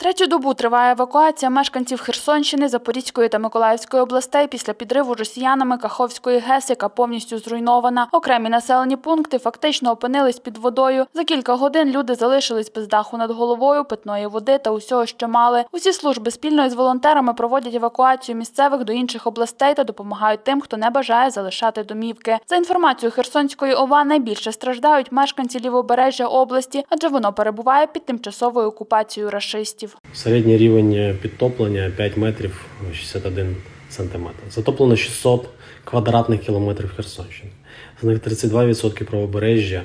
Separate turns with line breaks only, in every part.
Третю добу триває евакуація мешканців Херсонщини, Запорізької та Миколаївської областей після підриву росіянами Каховської ГЕС, яка повністю зруйнована. Окремі населені пункти фактично опинились під водою. За кілька годин люди залишились без даху над головою, питної води та усього, що мали. Усі служби спільно із волонтерами проводять евакуацію місцевих до інших областей та допомагають тим, хто не бажає залишати домівки. За інформацією Херсонської ОВА, найбільше страждають мешканці лівобережжя області, адже воно перебуває під тимчасовою окупацією рашистів.
Середній рівень підтоплення 5 метрів 61 сантиметр. Затоплено 600 квадратних кілометрів Херсонщини. З них 32% правобережжя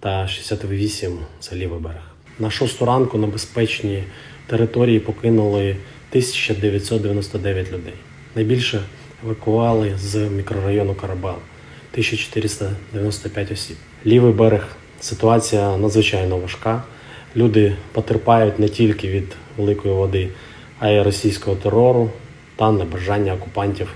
та 68 це лівий берег. На шосту ранку на безпечній території покинули 1999 людей. Найбільше евакуували з мікрорайону Карабел 1495 осіб. Лівий берег ситуація надзвичайно важка. Люди потерпають не тільки від великої води, а й російського терору та небажання окупантів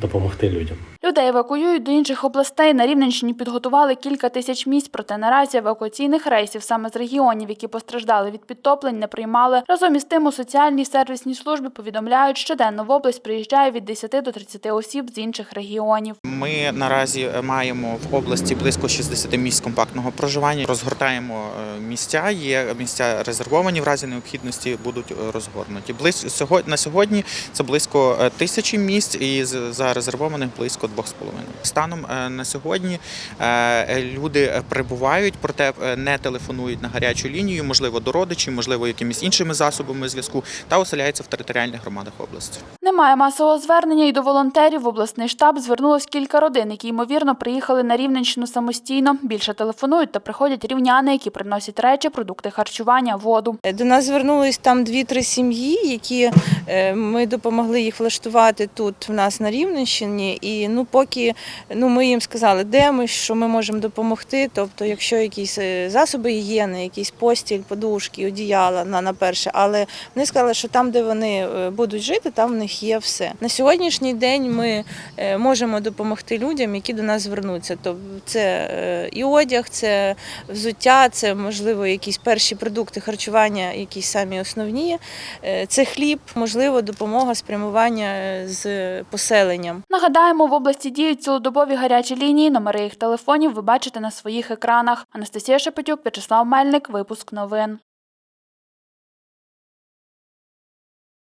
допомогти людям.
Людей евакуюють до інших областей. На Рівненщині підготували кілька тисяч місць, проте наразі евакуаційних рейсів саме з регіонів, які постраждали від підтоплень, не приймали. Разом із тим у соціальній сервісній службі повідомляють, щоденно в область приїжджає від 10 до 30 осіб з інших регіонів.
Ми наразі маємо в області близько 60 місць компактного проживання. Розгортаємо е, місця. Є місця резервовані в разі необхідності будуть е, розгорнуті. На сьогодні це близько е, тисячі місць, і з- зарезервованих близько двох з половиною. Станом е, на сьогодні е, люди прибувають, проте е, не телефонують на гарячу лінію, можливо, до родичів, можливо, якимись іншими засобами зв'язку, та оселяються в територіальних громадах області.
Немає масового звернення і до волонтерів. В обласний штаб звернулось кілька родин, які ймовірно приїхали на Рівненщину самостійно. Більше телефонують та приходять рівняни, які приносять речі, продукти харчування, воду.
До нас звернулись там дві-три сім'ї, які е, ми допомогли їх влаштувати тут в нас на Рівненщині. І ну, поки ну, ми їм сказали, де ми, що ми можемо допомогти. Тобто, якщо якісь е, засоби гігієни, якісь постіль, подушки, одіяла на, на перше. Але вони сказали, що там, де вони е, будуть жити, там в них є все. На сьогоднішній день ми е, можемо допомогти людям, які до нас звернуться. Тобто це е, і одяг, це взуття, це можливо якісь перші продукти харчування, якісь самі основні. Е, Це хліб, можливо, допомога спрямування з поселенням.
Нагадаємо, в області діють цілодобові гарячі лінії. Номери їх телефонів ви бачите на своїх екранах. Анастасія Шепетюк, В'ячеслав Мельник. Випуск новин.